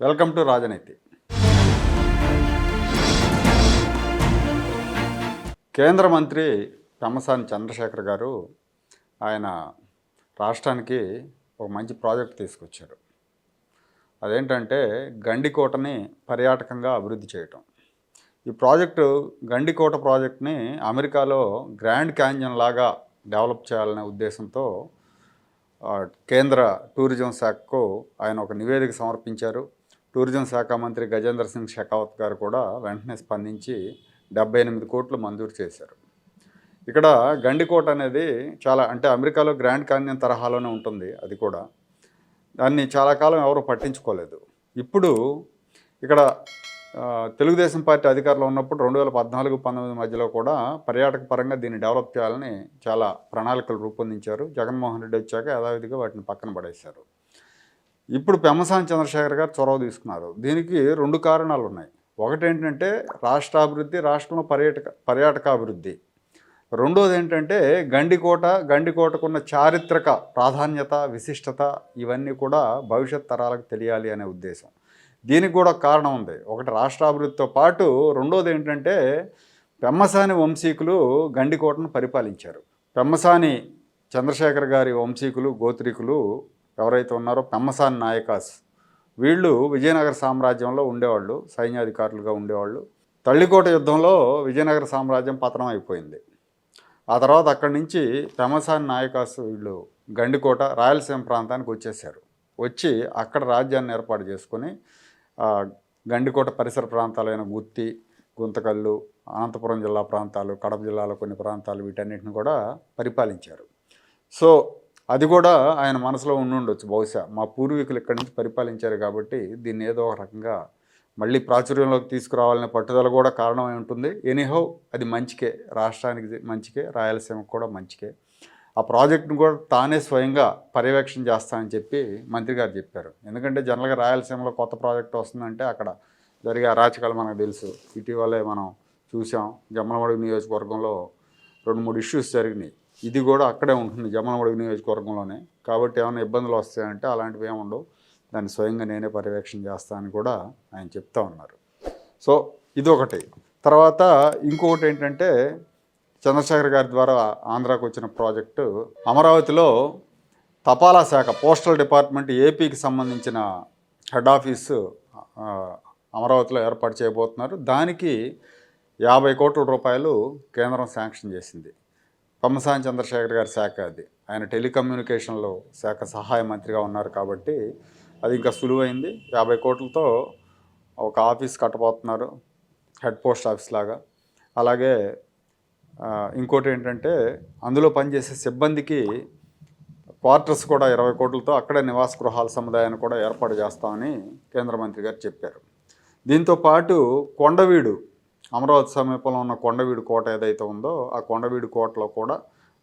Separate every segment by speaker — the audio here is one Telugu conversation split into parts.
Speaker 1: వెల్కమ్ టు రాజనీతి. కేంద్ర మంత్రి పెమ్మసాని చంద్రశేఖర్ గారు ఆయన రాష్ట్రానికి ఒక మంచి ప్రాజెక్ట్ తీసుకొచ్చారు. అదేంటంటే గండికోటని పర్యాటకంగా అభివృద్ధి చేయటం. ఈ ప్రాజెక్టు గండికోట ప్రాజెక్ట్ని అమెరికాలో గ్రాండ్ క్యాన్యన్ లాగా డెవలప్ చేయాలనే ఉద్దేశంతో కేంద్ర టూరిజం శాఖకు ఆయన ఒక నివేదిక సమర్పించారు. టూరిజం శాఖ మంత్రి గజేంద్ర సింగ్ షెకావత్ గారు కూడా వెంటనే స్పందించి డెబ్బై ఎనిమిది కోట్లు మంజూరు చేశారు. ఇక్కడ గండికోట అనేది చాలా అంటే అమెరికాలో గ్రాండ్ కాన్యన్ తరహాలోనే ఉంటుంది అది కూడా. దాన్ని చాలా కాలం ఎవరు పట్టించుకోలేదు. ఇప్పుడు ఇక్కడ తెలుగుదేశం పార్టీ అధికారంలో ఉన్నప్పుడు రెండు వేల పద్నాలుగు పంతొమ్మిది మధ్యలో కూడా పర్యాటక పరంగా దీన్ని డెవలప్ చేయాలని చాలా ప్రణాళికలు రూపొందించారు. జగన్మోహన్ రెడ్డి వచ్చాక యథావిధిగా వాటిని పక్కన పడేశారు. ఇప్పుడు పెమ్మసాని చంద్రశేఖర్ గారు చొరవ తీసుకున్నారు. దీనికి రెండు కారణాలు ఉన్నాయి. ఒకటి ఏంటంటే రాష్ట్ర అభివృద్ధి రాష్ట్రంలో పర్యాటక పర్యాటకాభివృద్ధి. రెండోది ఏంటంటే గండికోట గండికోటకున్న చారిత్రక ప్రాధాన్యత విశిష్టత ఇవన్నీ కూడా భవిష్యత్ తరాలకు తెలియాలి అనే ఉద్దేశం. దీనికి కూడా కారణం ఉంది. ఒకటి రాష్ట్రాభివృద్ధితో పాటు రెండోది ఏంటంటే పెమ్మసాని వంశీకులు గండికోటను పరిపాలించారు. పెమ్మసాని చంద్రశేఖర్ గారి వంశీకులు గోత్రికులు ఎవరైతే ఉన్నారో పెమ్మసాని నాయకాస్. వీళ్ళు విజయనగర సామ్రాజ్యంలో ఉండేవాళ్ళు సైన్యాధికారులుగా ఉండేవాళ్ళు. తల్లికోట యుద్ధంలో విజయనగర సామ్రాజ్యం పతనం అయిపోయింది. ఆ తర్వాత అక్కడి నుంచి పెమసాని నాయకాస్ వీళ్ళు గండికోట రాయలసీమ ప్రాంతానికి వచ్చేసారు వచ్చి అక్కడ రాజ్యాన్ని ఏర్పాటు చేసుకొని గండికోట పరిసర ప్రాంతాలైన గుత్తి గుంతకల్లు అనంతపురం జిల్లా ప్రాంతాలు కడప జిల్లాలో కొన్ని ప్రాంతాలు వీటన్నిటిని కూడా పరిపాలించారు. సో అది కూడా ఆయన మనసులో ఉండుండొచ్చు బహుశా మా పూర్వీకులు ఇక్కడి నుంచి పరిపాలించారు కాబట్టి దీన్ని ఏదో ఒక రకంగా మళ్ళీ ప్రాచుర్యంలోకి తీసుకురావాలనే పట్టుదల కూడా కారణమై ఉంటుంది. ఎనీహౌ అది మంచికే. రాష్ట్రానికి మంచికే. రాయలసీమకు కూడా మంచికే. ఆ ప్రాజెక్ట్ను కూడా తానే స్వయంగా పర్యవేక్షణ చేస్తానని చెప్పి మంత్రి గారు చెప్పారు. ఎందుకంటే జనరల్గా రాయలసీమలో కొత్త ప్రాజెక్ట్ వస్తుందంటే అక్కడ జరిగే అరాచకాలు మనకు తెలుసు. ఇటీవలే మనం చూసాం జమ్మలమడుగు నియోజకవర్గంలో రెండు మూడు ఇష్యూస్ జరిగినాయి. ఇది కూడా అక్కడే ఉంటుంది జమ్మలమడుగు నియోజకవర్గంలోనే. కాబట్టి ఏమైనా ఇబ్బందులు వస్తాయంటే అలాంటివి ఏమి ఉండవు. దాన్ని స్వయంగా నేనే పర్యవేక్షణ చేస్తానని కూడా ఆయన చెప్తా ఉన్నారు. సో ఇది ఒకటి తర్వాత ఇంకొకటి ఏంటంటే చంద్రశేఖర్ గారి ద్వారా ఆంధ్రాకు వచ్చిన ప్రాజెక్టు అమరావతిలో తపాలా శాఖ పోస్టల్ డిపార్ట్మెంట్ ఏపీకి సంబంధించిన హెడ్ ఆఫీసు అమరావతిలో ఏర్పాటు చేయబోతున్నారు. దానికి యాభై కోట్ల రూపాయలు కేంద్రం శాంక్షన్ చేసింది. పమ్మసాని చంద్రశేఖర్ గారి శాఖ అది. ఆయన టెలికమ్యూనికేషన్లో శాఖ సహాయ మంత్రిగా ఉన్నారు కాబట్టి అది ఇంకా సులువైంది. యాభై కోట్లతో ఒక ఆఫీస్ కట్టబోతున్నారు హెడ్ పోస్ట్ ఆఫీస్ లాగా. అలాగే ఇంకోటి ఏంటంటే అందులో పనిచేసే సిబ్బందికి క్వార్టర్స్ కూడా ఇరవై కోట్లతో అక్కడే నివాస గృహాల సముదాయాన్ని కూడా ఏర్పాటు చేస్తామని కేంద్ర మంత్రి గారు చెప్పారు. దీంతో పాటు కొండవీడు అమరావతి సమీపంలో ఉన్న కొండవీడు కోట ఏదైతే ఉందో ఆ కొండవీడు కోటలో కూడా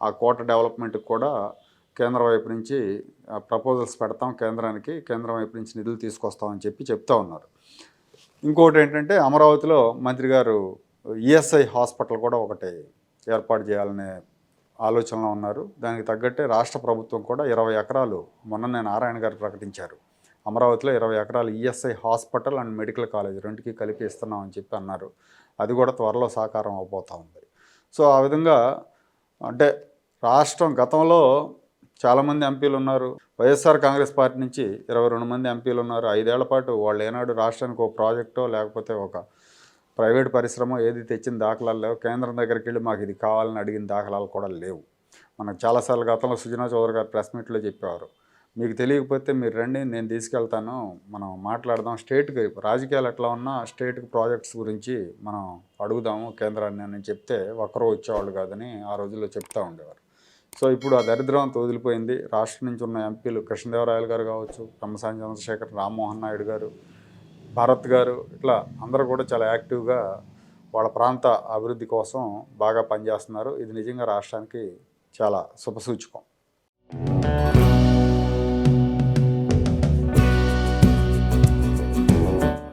Speaker 1: ఆ కోట డెవలప్మెంట్కి కూడా కేంద్రం వైపు నుంచి ప్రపోజల్స్ పెడతాం. కేంద్రానికి కేంద్రం వైపు నుంచి నిధులు తీసుకొస్తామని చెప్పి చెప్తా ఉన్నారు. ఇంకోటి ఏంటంటే అమరావతిలో మంత్రి గారు ఈఎస్ఐ హాస్పిటల్ కూడా ఒకటి ఏర్పాటు చేయాలనే ఆలోచనలో ఉన్నారు. దానికి తగ్గట్టే రాష్ట్ర ప్రభుత్వం కూడా ఇరవై ఎకరాలు మొన్ననే నారాయణ గారు ప్రకటించారు. అమరావతిలో ఇరవై ఎకరాలు ESI hospital and medical college రెండుకి కలిపి ఇస్తున్నామని చెప్పి అన్నారు. అది కూడా త్వరలో సాకారం అవబోతూ ఉంది. సో ఆ విధంగా అంటే రాష్ట్రం గతంలో చాలామంది ఎంపీలు ఉన్నారు. వైఎస్ఆర్ కాంగ్రెస్ పార్టీ నుంచి ఇరవై రెండు మంది ఎంపీలు ఉన్నారు. ఐదేళ్ళ పాటు వాళ్ళు ఏనాడు రాష్ట్రానికి ఒక ప్రాజెక్టో లేకపోతే ఒక ప్రైవేట్ పరిశ్రమ ఏది తెచ్చిన దాఖలాలు లేవు. కేంద్రం దగ్గరికి వెళ్ళి మాకు ఇది కావాలని అడిగిన దాఖలాలు కూడా లేవు. మనకు చాలాసార్లు గతంలో సుజనా చౌదరి గారు ప్రెస్ మీట్లో చెప్పేవారు. మీకు తెలియకపోతే మీరు రండి నేను తీసుకెళ్తాను మనం మాట్లాడదాం. స్టేట్కి రాజకీయాలు ఎట్లా ఉన్నా స్టేట్కి ప్రాజెక్ట్స్ గురించి మనం అడుగుదాము కేంద్రాన్ని అని చెప్తే ఒక్కరూ వచ్చేవాళ్ళు కాదని ఆ రోజుల్లో చెప్తా ఉండేవారు. సో ఇప్పుడు ఆ దరిద్రం వదిలిపోయింది. రాష్ట్రం నుంచి ఉన్న ఎంపీలు కృష్ణదేవరాయలు గారు కావచ్చు బ్రహ్మసాని చంద్రశేఖర్ రామ్మోహన్ నాయుడు గారు భారత్ గారు ఇట్లా అందరూ కూడా చాలా యాక్టివ్గా వాళ్ళ ప్రాంత అభివృద్ధి కోసం బాగా పనిచేస్తున్నారు. ఇది నిజంగా రాష్ట్రానికి చాలా శుభసూచకం.